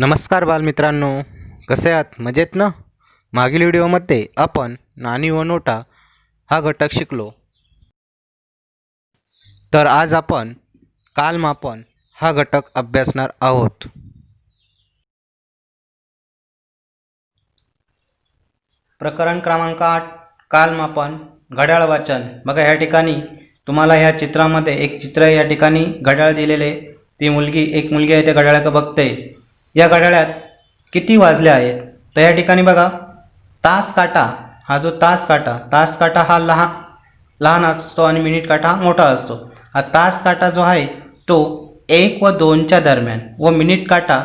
नमस्कार बालमित्रांनो कसे आहात? मजेत ना? मागील व्हिडिओमध्ये आपण नाणी व नोटा हा घटक शिकलो. तर आज आपण कालमापन हा घटक अभ्यासणार आहोत. प्रकरण क्रमांक आठ कालमापन घड्याळ वाचन. बघा या ठिकाणी तुम्हाला ह्या चित्रामध्ये एक चित्र या ठिकाणी घड्याळ दिलेले ती मुलगी एक मुलगी आहे त्या घड्याळाकडे बघते. या घड्याळ्यात किती वाजले आहेत? तर या ठिकाणी बघा तास काटा हा जो तास काटा तास काटा हा लहान लहान असतो आणि मिनिट काटा मोठा असतो. हा तास काटा जो आहे तो एक व दोनच्या दरम्यान व मिनिट काटा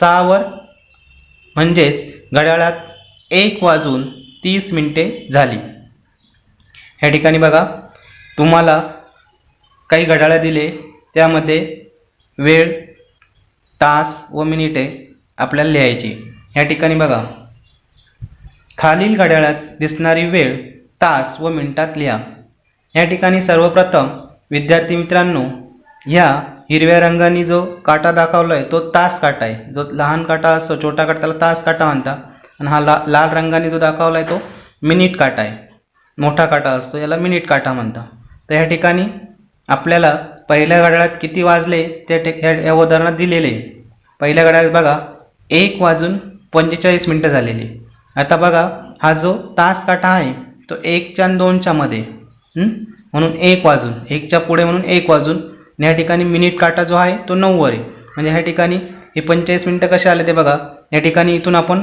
सहावर म्हणजेच घड्याळात एक वाजून तीस मिनिटे झाली. ह्या ठिकाणी बघा तुम्हाला काही घड्याळं दिले त्यामध्ये वेळ तास व मिनिटे आपल्याला लिहायची. ह्या ठिकाणी बघा. खालील घड्याळात दिसणारी वेळ तास व मिनिटात लिहा. या ठिकाणी सर्वप्रथम विद्यार्थी मित्रांनो ह्या हिरव्या रंगाने जो काटा दाखवला आहे तो तास काटा आहे. जो लहान काटा असतो छोटा काटा त्याला तास काटा म्हणतात. आणि हा ला लाल रंगाने जो दाखवला आहे तो मिनिट काटा आहे. मोठा काटा असतो याला मिनिट काटा म्हणतात. तर ह्या ठिकाणी आपल्याला पहिल्या घड्याळात किती वाजले ते टे ह्या या उदाहरणात दिलेले. पहिल्या घड्याळात बघा एक वाजून पंचेचाळीस मिनटं झालेली. आता बघा हा जो तास काटा आहे तो एकच्या आणि दोनच्या मध्ये. म्हणून एक वाजून एकच्या पुढे म्हणून एक वाजून आणि ह्या ठिकाणी मिनिट काटा जो आहे तो नऊवर आहे. म्हणजे ह्या ठिकाणी हे पंचेचाळीस मिनटं कसे आले ते बघा. या ठिकाणी इथून आपण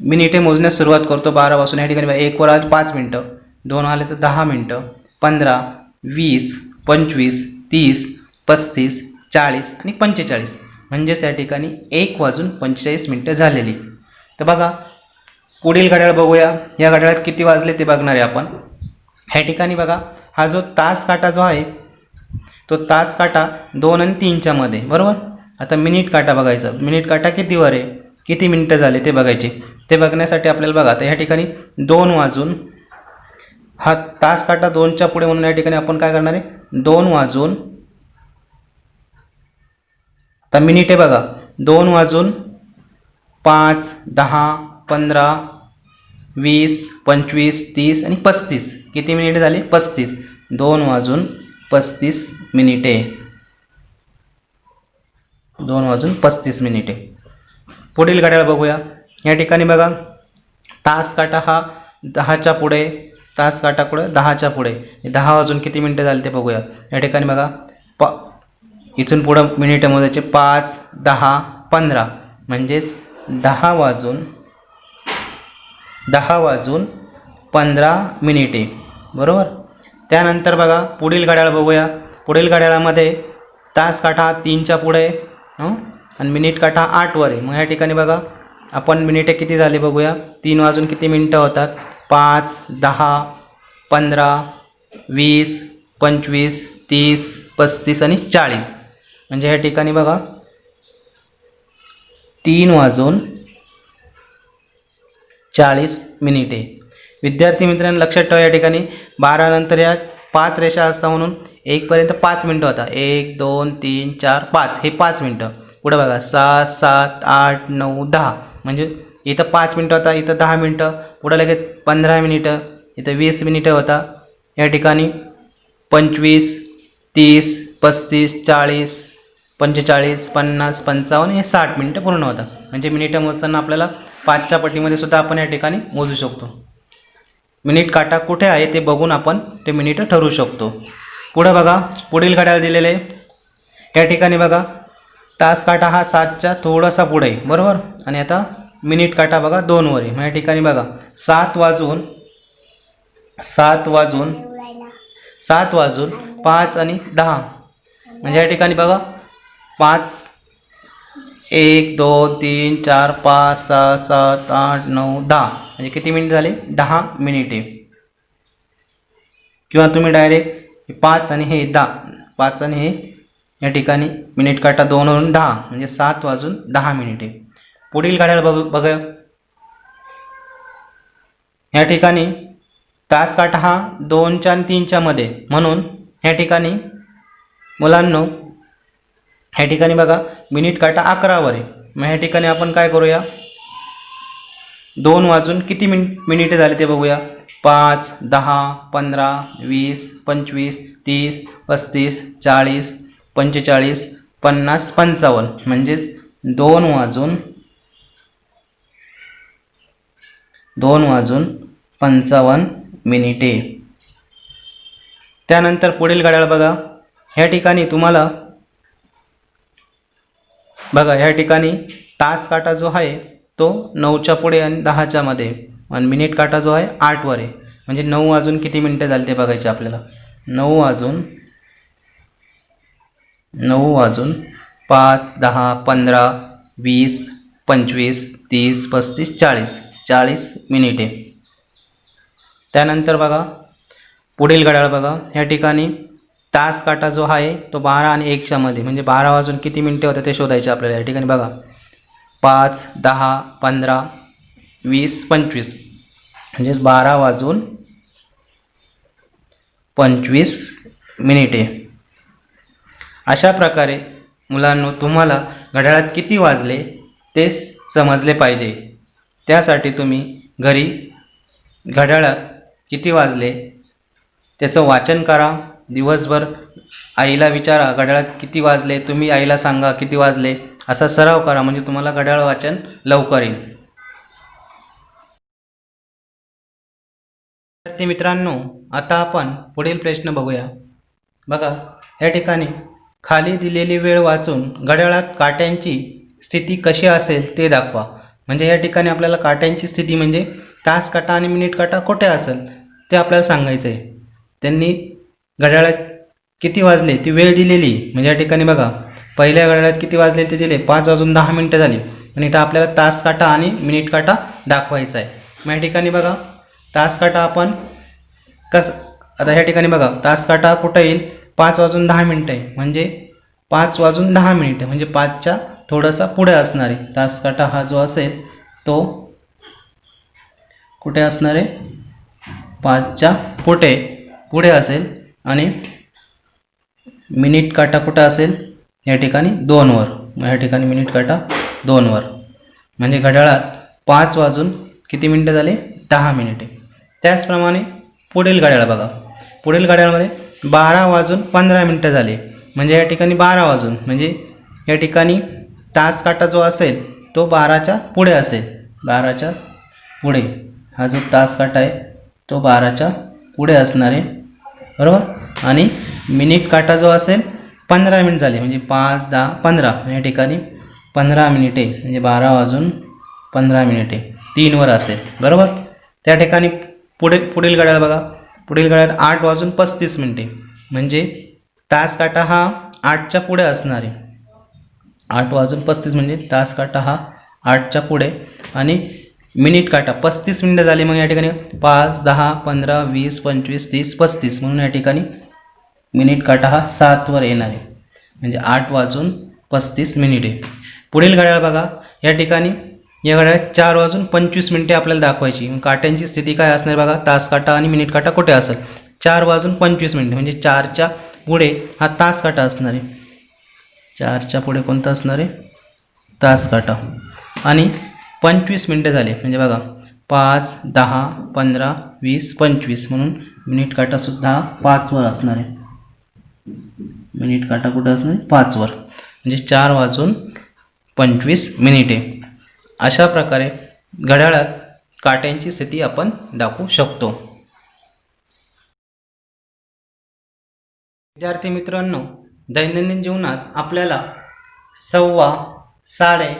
मिनिटे मोजण्यास सुरुवात करतो बारापासून या ठिकाणी बघा एकवर आले पाच मिनटं. दोन आले तर दहा मिनटं. पंधरा वीस पंचवीस तीस पस्तीस चाळीस आणि पंचेचाळीस. म्हणजेच या ठिकाणी एक वाजून पंचेचाळीस मिनटं झालेली. तर बघा पुढील घड्याळ बघूया. या घड्याळात किती वाजले ते बघणार आहे आपण. ह्या ठिकाणी बघा हा जो तास काटा जो आहे तो तास काटा दोन आणि तीनच्या मध्ये बरोबर? आता मिनिट काटा बघायचा. मिनिट काटा कितीवर आहे? किती मिनिटं झाले ते बघायचे. ते बघण्यासाठी आपल्याला बघा तर ह्या ठिकाणी दोन वाजून हा तास काटा दोनच्या पुढे म्हणून या ठिकाणी आपण काय करणार आहे? दोन वाजून आता आहे बघा. दोन वाजून पाच दहा पंधरा वीस पंचवीस तीस आणि पस्तीस. किती मिनिटे झाली? पस्तीस. दोन वाजून पस्तीस मिनिटे दोन वाजून पस्तीस मिनिटे पुढील घड्याळ बघूया. या ठिकाणी बघा. तास काटा हा दहाच्या पुढे तास काटा पुढे दहाच्या पुढे. दहा वाजून किती मिनिटं झाली ते बघूया या ठिकाणी बघा प इथून पुढं मिनिटं मोजायचे पाच दहा पंधरा. म्हणजेच दहा वाजून दहा वाजून पंधरा मिनिटे. बरोबर? त्यानंतर बघा पुढील घड्याळ बघूया. पुढील घड्याळामध्ये तास काठा तीनच्या पुढे आणि मिनिट काठा आठवर आहे. मग या ठिकाणी बघा आपण मिनिटे किती झाली बघूया? तीन वाजून किती मिनटं होतात? पाच दहा पंधरा वीस पंचवीस तीस पस्तीस आणि चाळीस. म्हणजे ह्या ठिकाणी बघा तीन वाजून चाळीस मिनिटे. विद्यार्थी मित्रांनो लक्षात ठेवा या ठिकाणी. बारा नंतर या पाच रेषा असता म्हणून एकपर्यंत पाच मिनटं होता एक दोन तीन चार पाच. हे पाच मिनटं. पुढे बघा सात सात आठ नऊ दहा. म्हणजे इथं पाच मिनटं होता इथं दहा मिनटं पुढं लगेच पंधरा मिनिटं इथं वीस मिनिटं होता. या ठिकाणी पंचवीस तीस पस्तीस चाळीस पंचेचाळीस पन्नास पंचावन्न हे साठ मिनिटं पूर्ण होतं. म्हणजे मिनिटं मोजताना आपल्याला पाचच्या पटीमध्ये सुद्धा आपण या ठिकाणी मोजू शकतो. मिनिट काटा कुठे आहे ते बघून आपण ते मिनिटं ठरवू शकतो. पुढं बघा पुढील घड्याळ दिलेले आहे. या ठिकाणी बघा तास काटा हा सातच्या थोडासा पुढे आहे. बरोबर? आणि आता मिनिट काटा बघा दोनवर आहे. या ठिकाणी बघा सात वाजून सात वाजून सात वाजून पाच आणि दहा. म्हणजे या ठिकाणी बघा पाच एक दोन तीन चार पाच सहा सात आठ नऊ दहा. म्हणजे किती मिनिट झाले? दहा मिनिटे. किंवा तुम्ही डायरेक्ट पाच आणि हे दहा. पाच आणि हे या ठिकाणी मिनिट काटा दोनवरून दहा. म्हणजे सात वाजून दहा मिनिटे. पुढील घड्याळ बघ बघा या ठिकाणी तास काटा हा दोनच्या आणि तीनच्या मध्ये. म्हणून ह्या ठिकाणी मुलांनो ह्या ठिकाणी बघा मिनिट काटा अकरावर आहे. मग ह्या ठिकाणी आपण काय करूया? दोन वाजून किती मिन मिनिटे झाले ते बघूया. पाच दहा पंधरा वीस पंचवीस तीस पस्तीस चाळीस पंचेचाळीस पन्नास पंचावन्न. म्हणजेच दोन वाजून दोन वाजून पंचावन्न मिनिटे. त्यानंतर पुढील घड्याळ बघा. ह्या ठिकाणी तुम्हाला बघा ह्या ठिकाणी तास काटा जो आहे तो नऊच्या पुढे आणि दहाच्या मध्ये. आणि मिनिट काटा जो आहे आठवर आहे. म्हणजे नऊ वाजून किती मिनिटं झाली ते बघायचे आपल्याला. नऊ वाजून नऊ वाजून पाच दहा पंधरा वीस पंचवीस तीस पस्तीस चाळीस. चाळीस मिनिटे. त्यानंतर बघा पुढील घड्याळ बघा. ह्या ठिकाणी तास काटा जो आहे तो बारा आणि एकशामध्ये म्हणजे बारा वाजून किती मिनिटे होते ते शोधायचे आपल्याला. या ठिकाणी बघा. पाच दहा पंधरा वीस पंचवीस. म्हणजे बारा वाजून पंचवीस मिनिटे. अशा प्रकारे मुलांनो तुम्हाला घड्याळात किती वाजले ते समजले पाहिजे. त्यासाठी तुम्ही घरी घड्याळात किती वाजले? त्याचं वाचन करा. दिवसभर आईला विचारा घड्याळात किती वाजले? तुम्ही आईला सांगा किती वाजले? असा सराव करा म्हणजे तुम्हाला घड्याळ वाचन लवकर येईल. विद्यार्थी मित्रांनो आता आपण पुढील प्रश्न बघूया. बघा या ठिकाणी खाली दिलेली वेळ वाचून घड्याळात काट्यांची स्थिती कशी असेल ते दाखवा. म्हणजे या ठिकाणी आपल्याला काट्यांची स्थिती म्हणजे तास काटा आणि मिनिट काटा कुठे असेल ते आपल्याला सांगायचं आहे त्यांनी घड्याळात किती वाजले ती वेळ दिलेली म्हणजे या ठिकाणी बघा पहिल्या घड्याळात किती वाजले ते दिले पाच वाजून दहा मिनटं झाली. आणि इथं आपल्याला तास काटा आणि मिनिट काटा दाखवायचा आहे मग या ठिकाणी बघा तास काटा आपण कस आता ह्या ठिकाणी बघा तास काटा कुठं येईल? पाच वाजून दहा मिनटं आहे. म्हणजे पाच वाजून दहा मिनिटं म्हणजे पाचच्या थोडासा पुढे असणार आहे तास हा जो असेल तो कुठे असणार? आहे पाचच्या पुढे पुढे असेल आणि मिनिट काटा कुठं असेल? या ठिकाणी दोनवर मग या ठिकाणी मिनिट काटा दोनवर म्हणजे घड्याळात पाच वाजून किती मिनटं झाले? दहा मिनिटे. त्याचप्रमाणे पुढील घड्याळ बघा. पुढील घड्याळमध्ये बारा वाजून पंधरा मिनटं झाले. म्हणजे या ठिकाणी बारा वाजून. म्हणजे या ठिकाणी तास काटा जो असेल तो बाराच्या पुढे असेल. बाराच्या पुढे. हा जो तास काटा आहे तो बाराच्या पुढे असणार आहे. बरोबर? आणि मिनिट काटा जो असेल पंधरा मिनिट झाले. म्हणजे पाच दहा पंधरा. या ठिकाणी पंधरा मिनिटे. म्हणजे बारा वाजून पंधरा मिनिटे. तीनवर असेल. बरोबर? त्या ठिकाणी पुढे पुढील घड्याळ बघा. पुढील घड्याळ आठ वाजून पस्तीस मिनिटे. म्हणजे तास काटा हा आठच्या पुढे असणार आहे. आठ वाजून पस्तीस म्हणजे तास काटा हा आठच्या पुढे. आणि मिनिट काटा पस्तीस मिनिटं झाली मग या ठिकाणी पाच दहा पंधरा वीस पंचवीस तीस पस्तीस. म्हणून या ठिकाणी मिनिट काटा हा सातवर येणार आहे. म्हणजे आठ वाजून पस्तीस मिनिटे. पुढील घड्याळ बघा. या ठिकाणी या घड्याळात चार वाजून पंचवीस मिनिटे आपल्याला दाखवायची. काट्यांची स्थिती काय असणार बघा. तास काटा आणि मिनिट काटा कुठे असेल? चार वाजून पंचवीस मिनिटे. म्हणजे चारच्या पुढे हा तास काटा असणार आहे. चारच्या पुढे कोणता असणार आहे? तास काटा. आणि पंचवीस मिनटं झाले. म्हणजे बघा पाच दहा पंधरा वीस पंचवीस म्हणून मिनिट काटासुद्धा पाचवर असणार आहे. मिनिट काटा कुठं असणार आहे? पाचवर म्हणजे चार वाजून पंचवीस मिनिटे. अशा प्रकारे घड्याळात काट्यांची स्थिती आपण दाखवू शकतो. विद्यार्थी मित्रांनो दैनंदिन जीवनात आपल्याला सव्वा साडे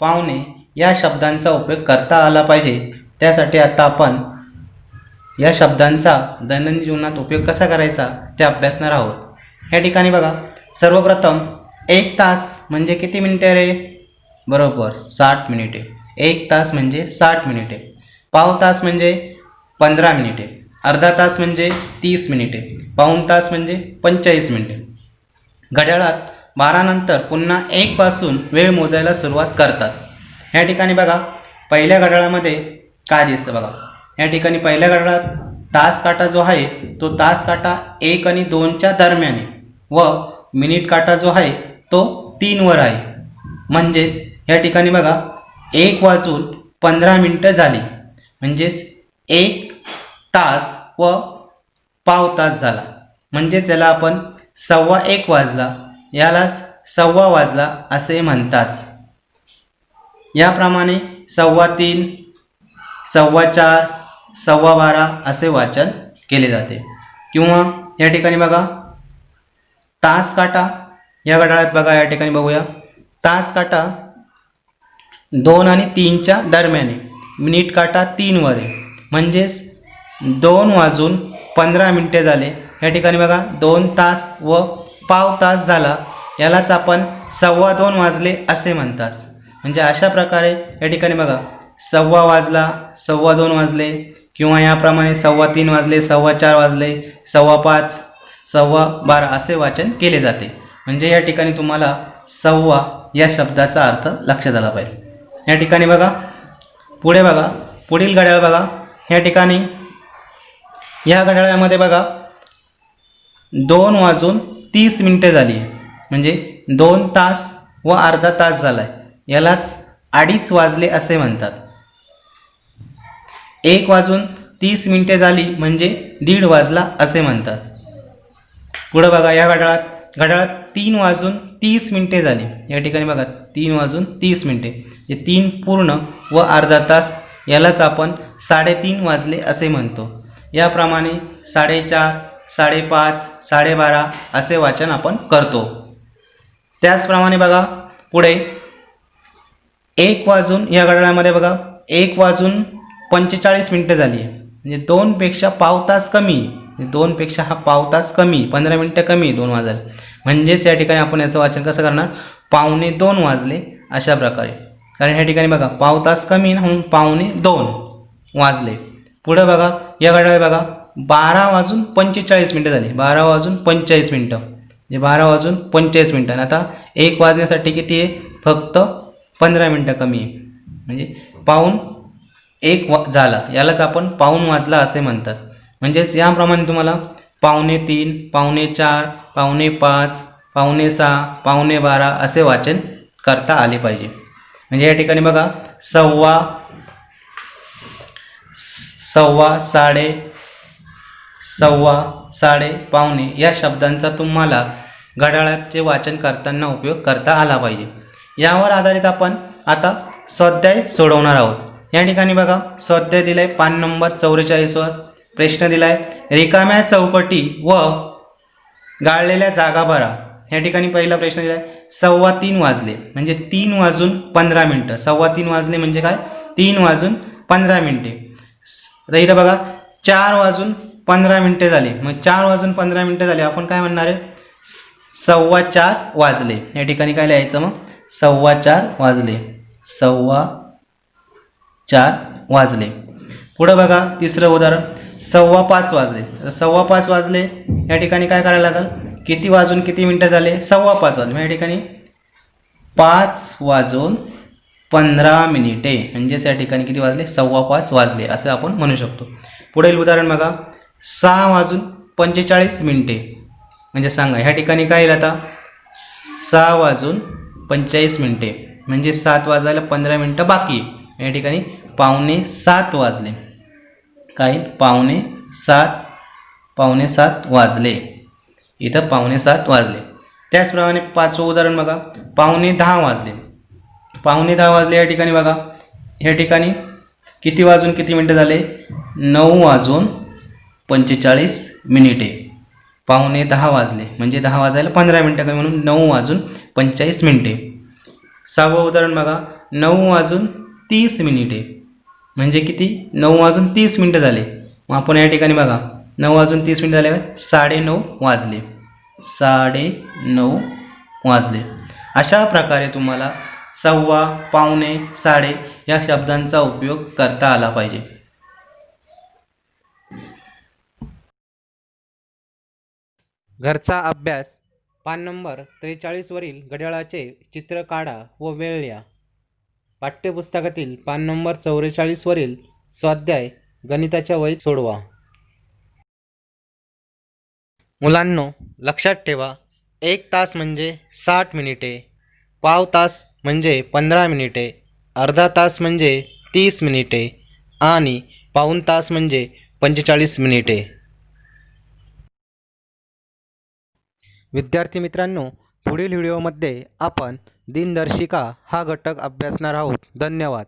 पावणे या शब्दांचा उपयोग करता आला पाहिजे. त्यासाठी आता आपण या शब्दांचा दैनंदिन जीवनात उपयोग कसा करायचा ते अभ्यासणार आहोत. या ठिकाणी बघा सर्वप्रथम एक तास म्हणजे किती मिनिटे रे? बरोबर साठ मिनिटे. एक तास म्हणजे साठ मिनिटे. पाव तास म्हणजे पंधरा मिनिटे. अर्धा तास म्हणजे तीस मिनिटे. पाऊण तास म्हणजे पंचेचाळीस मिनिटे. घड्याळात बारानंतर पुन्हा एकपासून वेळ मोजायला सुरुवात करतात. या ठिकाणी बघा पहिल्या घड्याळामध्ये काय दिसतं बघा. या ठिकाणी पहिल्या घड्याळात तास काटा जो आहे तो तास काटा एक आणि दोनच्या दरम्यान व मिनिट काटा जो आहे तो तीनवर आहे. म्हणजेच या ठिकाणी बघा एक वाजून पंधरा मिनटं झाली. म्हणजेच एक तास व पाव तास झाला. म्हणजेच याला आपण सव्वा एक वाजला. यालाच सव्वा वाजला असे म्हणतात. याप्रमाणे सव्वा तीन सव्वा चार सव्वा बारा असे वाचन केले जाते. किंवा या ठिकाणी बघा. तास काटा. या घड्याळात बघा या ठिकाणी बघूया. तास काटा दोन आणि तीनच्या दरम्याने. मिनिट काटा तीनवर आहे. म्हणजेच दोन वाजून पंधरा मिनटे झाले. या ठिकाणी बघा दोन तास व पाव तास झाला. यालाच आपण सव्वा दोन वाजले असे म्हणतात. म्हणजे अशा प्रकारे या ठिकाणी बघा सव्वा वाजला सव्वा दोन वाजले किंवा याप्रमाणे सव्वा तीन वाजले सव्वा चार वाजले सव्वा पाच सव्वा बारा असे वाचन केले जाते. म्हणजे या ठिकाणी तुम्हाला सव्वा या शब्दाचा अर्थ लक्षात आला पाहिजे. या ठिकाणी बघा पुढे बघा पुढील घड्याळ बघा. या ठिकाणी या घड्याळामध्ये बघा दोन वाजून तीस मिनिटे झाली. आहे म्हणजे दोन तास व अर्धा तास झाला आहे यालाच अडीच वाजले असे म्हणतात. एक वाजून तीस मिनिटे झाली म्हणजे दीड वाजला असे म्हणतात. पुढं बघा या घड्याळात घड्याळात तीन वाजून तीस मिनिटे झाली. या ठिकाणी बघा तीन वाजून तीस मिनिटे. जे तीन पूर्ण व अर्धा तास यालाच आपण साडेतीन वाजले असे म्हणतो. याप्रमाणे साडेचार साडेपाच साडेबारा असे वाचन आपण करतो. त्याचप्रमाणे बघा पुढे. एक वाजून या घड्याळामध्ये बघा एक वाजून पंचेचाळीस मिनटं झाली आहे म्हणजे दोनपेक्षा पाव तास कमी. म्हणजे दोनपेक्षा हा पाव तास कमी पंधरा मिनटं कमी दोन वाजायला. म्हणजेच या ठिकाणी आपण याचं वाचन कसं करणार? पावणे दोन वाजले अशा प्रकारे. कारण ह्या ठिकाणी बघा पाव तास कमी ना म्हणून पावणे दोन वाजले. पुढं बघा या घड्याळ बघा बारा वाजून पंचेचाळीस मिनटं झाली. बारा वाजून पंचेचाळीस मिनटं. म्हणजे बारा वाजून पंचेचाळीस मिनटं. आणि आता एक वाजण्यासाठी किती आहे? फक्त पंधरा मिनटं कमी आहे. म्हणजे पाऊण एक वा झाला. यालाच आपण पाऊण वाजला असे म्हणतात. म्हणजेच याप्रमाणे तुम्हाला पावणे तीन पावणे चार पावणे पाच पावणे सहा पावणे बारा असे वाचन करता आले पाहिजे. म्हणजे या ठिकाणी बघा सव्वा सव्वा साडे सव्वा साडे पावणे या शब्दांचा तुम्हाला घड्याळाचे वाचन करताना उपयोग करता आला पाहिजे. यावर आधारित आपण आता स्वाध्याय सोडवणार आहोत. या ठिकाणी बघा स्वाध्याय दिलाय पान नंबर चौवेचाळीसवर प्रश्न दिलाय रिकाम्या चौकटी व गाळलेल्या जागा भरा. या ठिकाणी पहिला प्रश्न दिलाय सव्वा तीन वाजले म्हणजे तीन वाजून पंधरा मिनटं. सव्वा तीन वाजले म्हणजे काय? तीन वाजून पंधरा मिनटे. आता इथं बघा चार वाजून पंधरा मिनटे झाली. मग चार वाजून पंधरा मिनटे झाली. आपण काय म्हणणार आहे? सव्वा चार वाजले. या ठिकाणी काय लिहायचं मग? सव्वा चार वाजले. सव्वा चार वाजले. पुढं बघा तिसरं उदाहरण. सव्वा पाच वाजले. तर सव्वा पाच वाजले. या ठिकाणी काय करायला लागेल? किती वाजून किती मिनटं झाले? सव्वा पाच वाजले. या ठिकाणी पाच वाजून पंधरा मिनिटे. म्हणजेच या ठिकाणी किती वाजले? सव्वा पाच वाजले. असं आपण म्हणू शकतो. पुढील उदाहरण बघा. सहा वाजून पंचेचाळीस मिनटे. म्हणजे सांगा ह्या ठिकाणी काय येईल आता? सहा वाजून पंचेचाळीस मिनटे. म्हणजे सात वाजायला पंधरा मिनटं बाकी या ठिकाणी पावणे सात वाजले. काय पावणे सात पावणे सात वाजले. इथं पावणे सात वाजले. त्याचप्रमाणे पाचवं उदाहरण बघा. पावणे दहा वाजले. पावणे दहा वाजले या ठिकाणी बघा. या ठिकाणी किती वाजून किती मिनटं झाले? नऊ वाजून पंचेचाळीस मिनिटे. पावणे दहा वाजले. म्हणजे दहा वाजायला पंधरा मिनटं कमी म्हणून नऊ वाजून पंचेचाळीस मिनिटे. सहावं उदाहरण बघा. नऊ वाजून तीस मिनिटे. म्हणजे किती? नऊ वाजून तीस मिनटं झाले. मग आपण या ठिकाणी बघा. नऊ वाजून तीस मिनटं झाले साडे साडेनऊ वाजले. साडे नऊ वाजले. अशा प्रकारे तुम्हाला सव्वा पावणे साडे या शब्दांचा उपयोग करता आला पाहिजे. घरचा अभ्यास. पान नंबर त्रेचाळीसवरील घड्याळाचे चित्र काढा व वेळ लिहा. पाठ्यपुस्तकातील पान नंबर चौवेचाळीसवरील स्वाध्याय गणिताच्या वहीत सोडवा. मुलांनो लक्षात ठेवा एक तास म्हणजे साठ मिनिटे पाव तास म्हणजे पंधरा मिनिटे अर्धा तास म्हणजे तीस मिनिटे आणि पाऊण तास म्हणजे पंचेचाळीस मिनिटे. विद्यार्थी मित्रांनो पुढील व्हिडिओमध्ये आपण दिनदर्शिका हा घटक अभ्यासणार आहोत. धन्यवाद.